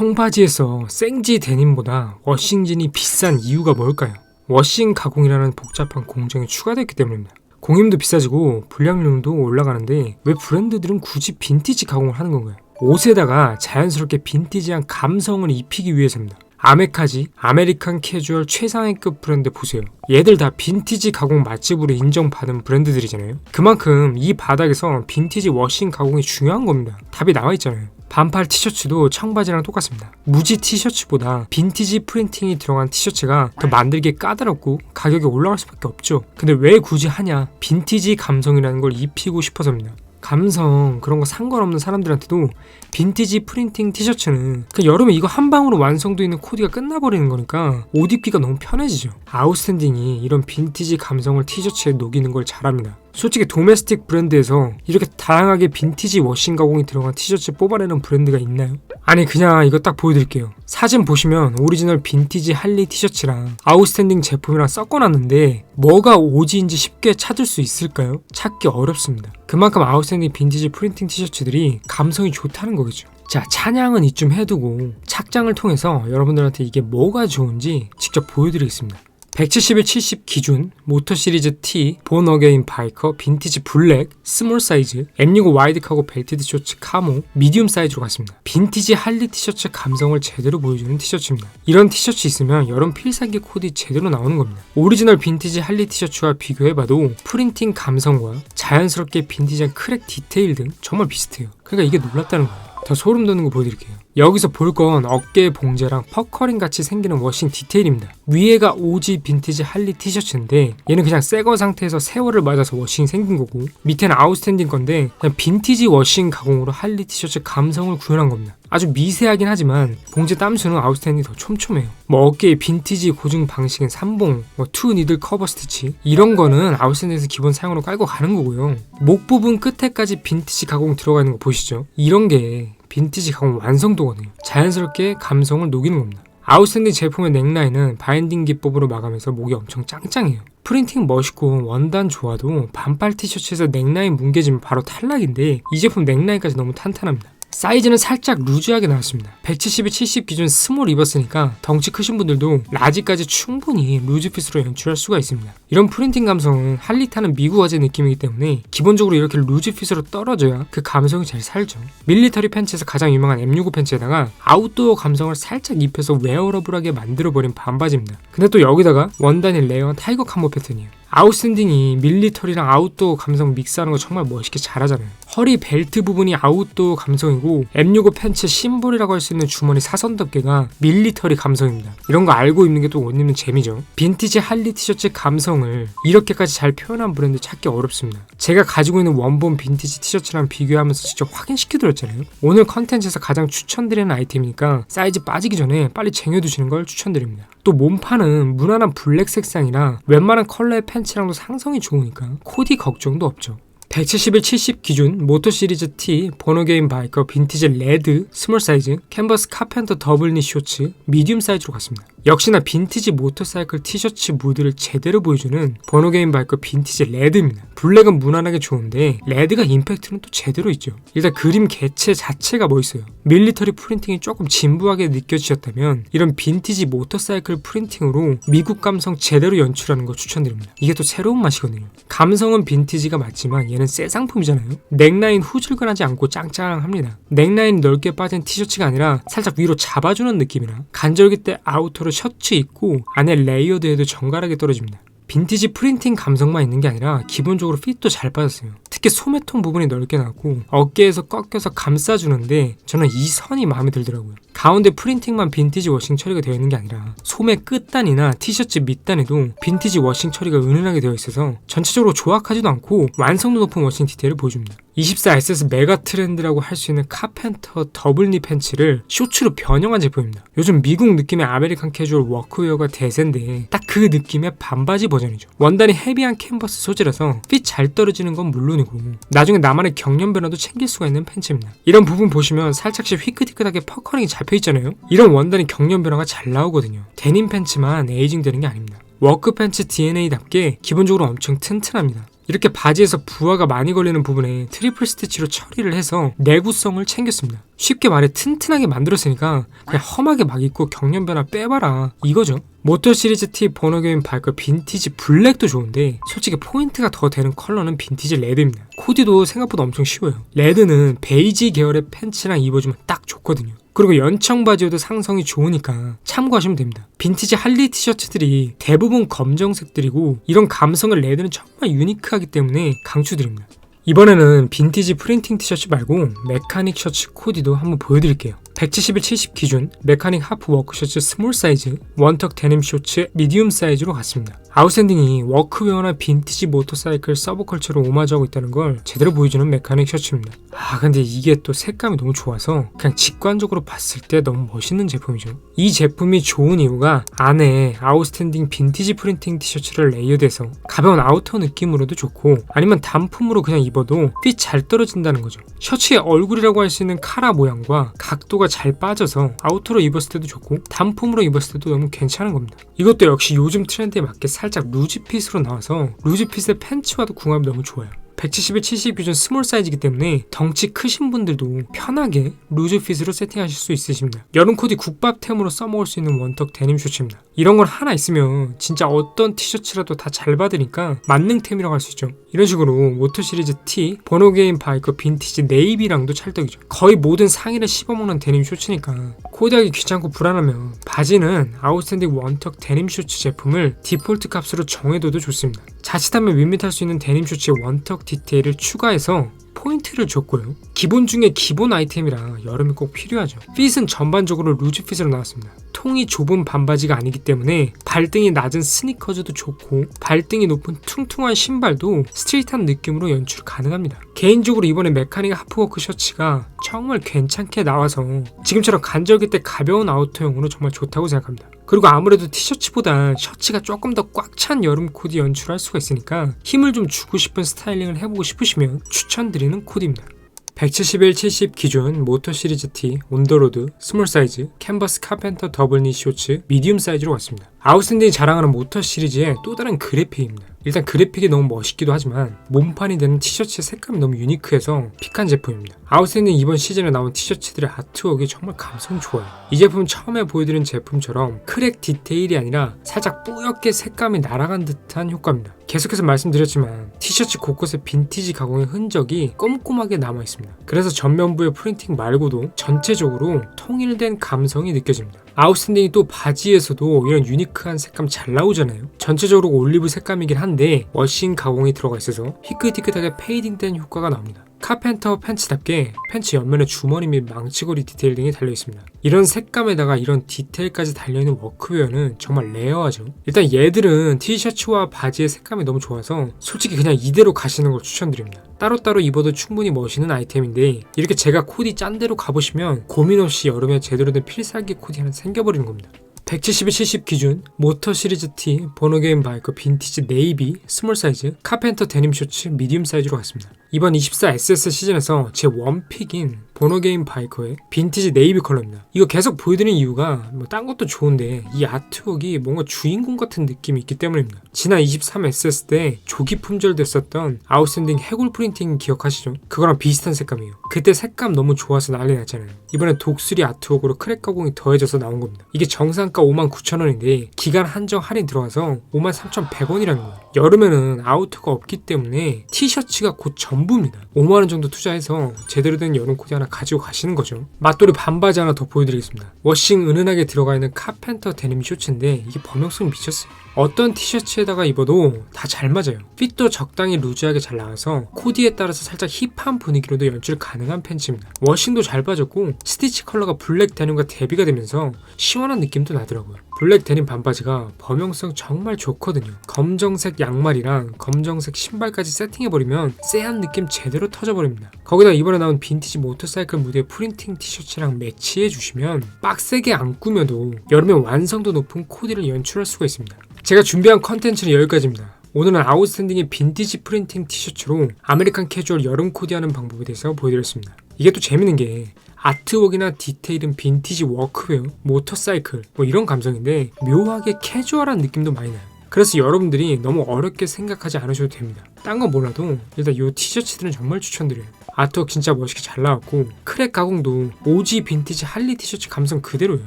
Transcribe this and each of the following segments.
청바지에서 생지 데님보다 워싱진이 비싼 이유가 뭘까요? 워싱 가공이라는 복잡한 공정이 추가됐기 때문입니다. 공임도 비싸지고 불량률도 올라가는데 왜 브랜드들은 굳이 빈티지 가공을 하는 건가요? 옷에다가 자연스럽게 빈티지한 감성을 입히기 위해서입니다. 아메카지, 아메리칸 캐주얼 최상위급 브랜드 보세요. 얘들 다 빈티지 가공 맛집으로 인정받은 브랜드들이잖아요. 그만큼 이 바닥에서 빈티지 워싱 가공이 중요한 겁니다. 답이 나와 있잖아요. 반팔 티셔츠도 청바지랑 똑같습니다. 무지 티셔츠보다 빈티지 프린팅이 들어간 티셔츠가 더 만들기 까다롭고 가격이 올라갈 수밖에 없죠. 근데 왜 굳이 하냐? 빈티지 감성이라는 걸 입히고 싶어서입니다. 감성 그런 거 상관없는 사람들한테도 빈티지 프린팅 티셔츠는 그 여름에 이거 한 방으로 완성도 있는 코디가 끝나버리는 거니까 옷 입기가 너무 편해지죠. 아웃스탠딩이 이런 빈티지 감성을 티셔츠에 녹이는 걸 잘합니다. 솔직히 도메스틱 브랜드에서 이렇게 다양하게 빈티지 워싱 가공이 들어간 티셔츠 뽑아내는 브랜드가 있나요? 아니 그냥 이거 딱 보여드릴게요. 사진 보시면 오리지널 빈티지 할리 티셔츠랑 아웃스탠딩 제품이랑 섞어놨는데 뭐가 오지인지 쉽게 찾을 수 있을까요? 찾기 어렵습니다. 그만큼 아웃스탠딩 빈티지 프린팅 티셔츠들이 감성이 좋다는 거겠죠. 자, 찬양은 이쯤 해두고 착장을 통해서 여러분들한테 이게 뭐가 좋은지 직접 보여드리겠습니다. 171, 70 기준 모터 시리즈 T 본 어게인 바이커 빈티지 블랙 스몰 사이즈 M65 와이드 카고 벨티드 셔츠 카모 미디움 사이즈로 갔습니다. 빈티지 할리 티셔츠 감성을 제대로 보여주는 티셔츠입니다. 이런 티셔츠 있으면 여름 필살기 코디 제대로 나오는 겁니다. 오리지널 빈티지 할리 티셔츠와 비교해봐도 프린팅 감성과 자연스럽게 빈티지한 크랙 디테일 등 정말 비슷해요. 그러니까 이게 놀랍다는 거예요. 더 소름 돋는 거 보여드릴게요. 여기서 볼 건 어깨 봉제랑 퍼커링 같이 생기는 워싱 디테일입니다. 위에가 오지 빈티지 할리 티셔츠인데 얘는 그냥 새거 상태에서 세월을 맞아서 워싱이 생긴 거고 밑에는 아웃스탠딩 건데 그냥 빈티지 워싱 가공으로 할리 티셔츠 감성을 구현한 겁니다. 아주 미세하긴 하지만 봉제 땀수는 아웃스탠딩이 더 촘촘해요. 뭐 어깨에 빈티지 고증 방식인 삼봉, 뭐투 니들 커버 스티치 이런 거는 아웃스탠딩에서 기본 사용으로 깔고 가는 거고요. 목 부분 끝에까지 빈티지 가공 들어가 있는 거 보시죠? 이런 게 빈티지 가공 완성도거든요. 자연스럽게 감성을 녹이는 겁니다. 아웃스탠딩 제품의 넥라인은 바인딩 기법으로 마감해서 목이 엄청 짱짱해요. 프린팅 멋있고 원단 좋아도 반팔 티셔츠에서 넥라인 뭉개지면 바로 탈락인데 이 제품 넥라인까지 너무 탄탄합니다. 사이즈는 살짝 루즈하게 나왔습니다. 172, 70 기준 스몰 입었으니까 덩치 크신 분들도 라지까지 충분히 루즈핏으로 연출할 수가 있습니다. 이런 프린팅 감성은 할리타는 미국 화재 느낌이기 때문에 기본적으로 이렇게 루즈핏으로 떨어져야 그 감성이 잘 살죠. 밀리터리 팬츠에서 가장 유명한 M65 팬츠에다가 아웃도어 감성을 살짝 입혀서 웨어러블하게 만들어버린 반바지입니다. 근데 또 여기다가 원단이 레어한 타이거 캄보 패턴이에요. 아웃스탠딩이 밀리터리랑 아웃도어 감성 믹스하는 거 정말 멋있게 잘하잖아요. 허리 벨트 부분이 아웃도어 감성이고 M65 팬츠 심볼이라고 할 수 있는 주머니 사선 덮개가 밀리터리 감성입니다. 이런 거 알고 입는 게또옷 입는 재미죠. 빈티지 할리 티셔츠 감성을 이렇게까지 잘 표현한 브랜드 찾기 어렵습니다. 제가 가지고 있는 원본 빈티지 티셔츠랑 비교하면서 직접 확인시켜드렸잖아요. 오늘 컨텐츠에서 가장 추천드리는 아이템이니까 사이즈 빠지기 전에 빨리 쟁여두시는 걸 추천드립니다. 또 몸판은 무난한 블랙 색상이라 웬만한 컬러의 팬츠랑도 상성이 좋으니까 코디 걱정도 없죠. 171, 70 기준 모터 시리즈 T 번호게임 바이커 빈티지 레드 스몰 사이즈 캔버스 카펜터 더블 니 쇼츠 미디움 사이즈로 갔습니다. 역시나 빈티지 모터사이클 티셔츠 무드를 제대로 보여주는 번호게임 바이커 빈티지 레드입니다. 블랙은 무난하게 좋은데 레드가 임팩트는 또 제대로 있죠. 일단 그림 개체 자체가 멋있어요. 밀리터리 프린팅이 조금 진부하게 느껴지셨다면 이런 빈티지 모터사이클 프린팅으로 미국 감성 제대로 연출하는 거 추천드립니다. 이게 또 새로운 맛이거든요. 감성은 빈티지가 맞지만 얘는 새 상품이잖아요. 넥라인 후줄근하지 않고 짱짱합니다. 넥라인 넓게 빠진 티셔츠가 아니라 살짝 위로 잡아주는 느낌이라 간절기 때 아우터 로 셔츠 입고 안에 레이어드에도 정갈하게 떨어집니다. 빈티지 프린팅 감성만 있는 게 아니라 기본적으로 핏도 잘 빠졌어요. 특히 소매통 부분이 넓게 나고 어깨에서 꺾여서 감싸주는데 저는 이 선이 마음에 들더라고요. 가운데 프린팅만 빈티지 워싱 처리가 되어 있는 게 아니라 소매 끝단이나 티셔츠 밑단에도 빈티지 워싱 처리가 은은하게 되어 있어서 전체적으로 조악하지도 않고 완성도 높은 워싱 디테일을 보여줍니다. 24SS 메가 트렌드라고 할 수 있는 카펜터 더블니 팬츠를 쇼츠로 변형한 제품입니다. 요즘 미국 느낌의 아메리칸 캐주얼 워크웨어가 대세인데 딱 그 느낌의 반바지 버전이죠. 원단이 헤비한 캔버스 소재라서 핏 잘 떨어지는 건 물론 이고 나중에 나만의 경련 변화도 챙길 수가 있는 팬츠입니다. 이런 부분 보시면 살짝씩 휘끗휘끗하게 퍼커링이 잡혀 있잖아요. 이런 원단이 경련 변화가 잘 나오거든요. 데님 팬츠만 에이징 되는 게 아닙니다. 워크 팬츠 DNA답게 기본적으로 엄청 튼튼합니다. 이렇게 바지에서 부하가 많이 걸리는 부분에 트리플 스티치로 처리를 해서 내구성을 챙겼습니다. 쉽게 말해 튼튼하게 만들었으니까 그냥 험하게 막 입고 경련 변화 빼봐라 이거죠. 모터 시리즈 T 번호교인 바이크 빈티지 블랙도 좋은데 솔직히 포인트가 더 되는 컬러는 빈티지 레드입니다. 코디도 생각보다 엄청 쉬워요. 레드는 베이지 계열의 팬츠랑 입어주면 딱 좋거든요. 그리고 연청 바지여도 상성이 좋으니까 참고하시면 됩니다. 빈티지 할리 티셔츠들이 대부분 검정색들이고 이런 감성을 레드는 정말 유니크하기 때문에 강추드립니다. 이번에는 빈티지 프린팅 티셔츠 말고 메카닉 셔츠 코디도 한번 보여드릴게요. 171, 70 기준 메카닉 하프 워크 셔츠 스몰 사이즈, 원턱 데님 셔츠 미디움 사이즈로 갔습니다. 아웃샌딩이 워크웨어나 빈티지 모터사이클 서브컬처로 오마주하고 있다는 걸 제대로 보여주는 메카닉 셔츠입니다. 아 근데 이게 또 색감이 너무 좋아서 그냥 직관적으로 봤을 때 너무 멋있는 제품이죠. 이 제품이 좋은 이유가 안에 아웃스탠딩 빈티지 프린팅 티셔츠를 레이어드해서 가벼운 아우터 느낌으로도 좋고 아니면 단품으로 그냥 입어도 핏 잘 떨어진다는 거죠. 셔츠의 얼굴이라고 할 수 있는 카라 모양과 각도가 잘 빠져서 아우터로 입었을 때도 좋고 단품으로 입었을 때도 너무 괜찮은 겁니다. 이것도 역시 요즘 트렌드에 맞게 살짝 루즈핏으로 나와서 루즈핏의 팬츠와도 궁합이 너무 좋아요. 171, 70 기준 스몰 사이즈이기 때문에 덩치 크신 분들도 편하게 루즈핏으로 세팅하실 수 있으십니다. 여름 코디 국밥템으로 써먹을 수 있는 원턱 데님 셔츠입니다. 이런 건 하나 있으면 진짜 어떤 티셔츠라도 다 잘 받으니까 만능템이라고 할 수 있죠. 이런 식으로 모터 시리즈 T, 번호게임 바이커 빈티지 네이비랑도 찰떡이죠. 거의 모든 상의를 씹어먹는 데님 셔츠니까 코디하기 귀찮고 불안하면 바지는 아웃스탠딩 원턱 데님 셔츠 제품을 디폴트 값으로 정해둬도 좋습니다. 자칫하면 밋밋할 수 있는 데님 셔츠에 원턱 디테일을 추가해서 포인트를 줬고요. 기본 중에 기본 아이템이라 여름에 꼭 필요하죠. 핏은 전반적으로 루즈 핏으로 나왔습니다. 통이 좁은 반바지가 아니기 때문에 발등이 낮은 스니커즈도 좋고 발등이 높은 퉁퉁한 신발도 스트레이트한 느낌으로 연출 가능합니다. 개인적으로 이번에 메카닉 하프워크 셔츠가 정말 괜찮게 나와서 지금처럼 간절기 때 가벼운 아우터용으로 정말 좋다고 생각합니다. 그리고 아무래도 티셔츠보다 셔츠가 조금 더 꽉 찬 여름 코디 연출할 수가 있으니까 힘을 좀 주고 싶은 스타일링을 해보고 싶으시면 추천드 리는 코디입니다. 171, 70 기준 모터 시리즈 T, 온더로드, 스몰 사이즈, 캔버스 카펜터 더블니 셔츠, 미디움 사이즈로 왔습니다. 아웃샌딩이 자랑하는 모터 시리즈의 또 다른 그래픽입니다. 일단 그래픽이 너무 멋있기도 하지만 몸판이 되는 티셔츠의 색감이 너무 유니크해서 픽한 제품입니다. 아웃샌딩 이번 시즌에 나온 티셔츠들의 아트웍이 정말 감성 좋아요. 이 제품은 처음에 보여드린 제품처럼 크랙 디테일이 아니라 살짝 뿌옇게 색감이 날아간 듯한 효과입니다. 계속해서 말씀드렸지만 티셔츠 곳곳에 빈티지 가공의 흔적이 꼼꼼하게 남아 있습니다. 그래서 전면부의 프린팅 말고도 전체적으로 통일된 감성이 느껴집니다. 아웃스탠딩이 또 바지에서도 이런 유니크한 색감 잘 나오잖아요. 전체적으로 올리브 색감이긴 한데 워싱 가공이 들어가 있어서 희끗희끗하게 페이딩된 효과가 나옵니다. 카펜터 팬츠답게 팬츠 옆면에 주머니 및 망치고리 디테일 등이 달려 있습니다. 이런 색감에다가 이런 디테일까지 달려있는 워크웨어는 정말 레어하죠. 일단 얘들은 티셔츠와 바지의 색감이 너무 좋아서 솔직히 그냥 이대로 가시는 걸 추천드립니다. 따로따로 입어도 충분히 멋있는 아이템인데 이렇게 제가 코디 짠 대로 가보시면 고민 없이 여름에 제대로 된 필살기 코디 하나 생겨버리는 겁니다. 171, 70 기준 모터 시리즈 T 번호게임 바이커 빈티지 네이비 스몰 사이즈 카펜터 데님 셔츠 미디움 사이즈로 갔습니다. 이번 24 SS 시즌에서 제 원픽인 번호게임 바이커의 빈티지 네이비 컬러입니다. 이거 계속 보여드리는 이유가 뭐 딴 것도 좋은데 이 아트웍이 뭔가 주인공 같은 느낌이 있기 때문입니다. 지난 23 SS 때 조기 품절됐었던 아웃샌딩 해골 프린팅 기억하시죠? 그거랑 비슷한 색감이에요. 그때 색감 너무 좋아서 난리 났잖아요. 이번엔 독수리 아트웍으로 크랙 가공이 더해져서 나온 겁니다. 이게 정상가 59,000원인데 기간 한정 할인 들어가서 53,100원이라는 거예요. 여름에는 아우터가 없기 때문에 티셔츠가 곧 전부입니다. 5만원 정도 투자해서 제대로 된 여름 코디 하나 가지고 가시는 거죠. 맛돌이 반바지 하나 더 보여드리겠습니다. 워싱 은은하게 들어가 있는 카펜터 데님 셔츠인데 이게 범용성이 미쳤어요. 어떤 티셔츠에다가 입어도 다 잘 맞아요. 핏도 적당히 루즈하게 잘 나와서 코디에 따라서 살짝 힙한 분위기로도 연출 가능한 팬츠입니다. 워싱도 잘 빠졌고 스티치 컬러가 블랙 데님과 대비가 되면서 시원한 느낌도 나더라고요. 블랙 데님 반바지가 범용성 정말 좋거든요. 검정색 양말이랑 검정색 신발까지 세팅해버리면 쎄한 느낌 제대로 터져버립니다. 거기다 이번에 나온 빈티지 모터사이클 무대 프린팅 티셔츠랑 매치해주시면 빡세게 안 꾸며도 여름에 완성도 높은 코디를 연출할 수가 있습니다. 제가 준비한 컨텐츠는 여기까지입니다. 오늘은 아웃스탠딩의 빈티지 프린팅 티셔츠로 아메리칸 캐주얼 여름 코디하는 방법에 대해서 보여드렸습니다. 이게 또 재밌는 게 아트웍이나 디테일은 빈티지 워크웨어, 모터사이클 뭐 이런 감성인데 묘하게 캐주얼한 느낌도 많이 나요. 그래서 여러분들이 너무 어렵게 생각하지 않으셔도 됩니다. 딴 건 몰라도 일단 이 티셔츠들은 정말 추천드려요. 아트웍 진짜 멋있게 잘 나왔고 크랙 가공도 오지 빈티지 할리 티셔츠 감성 그대로예요.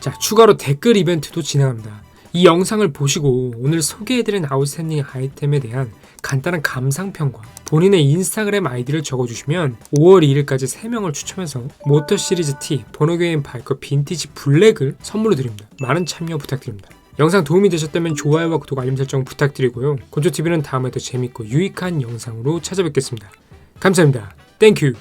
자 추가로 댓글 이벤트도 진행합니다. 이 영상을 보시고 오늘 소개해드린 아웃스탠딩 아이템에 대한 간단한 감상평과 본인의 인스타그램 아이디를 적어주시면 5월 2일까지 3명을 추첨해서 모터 시리즈 T 번호게임 바이커 빈티지 블랙을 선물로 드립니다. 많은 참여 부탁드립니다. 영상 도움이 되셨다면 좋아요와 구독 알림 설정 부탁드리고요. 곤조TV는 다음에 더 재밌고 유익한 영상으로 찾아뵙겠습니다. 감사합니다. 땡큐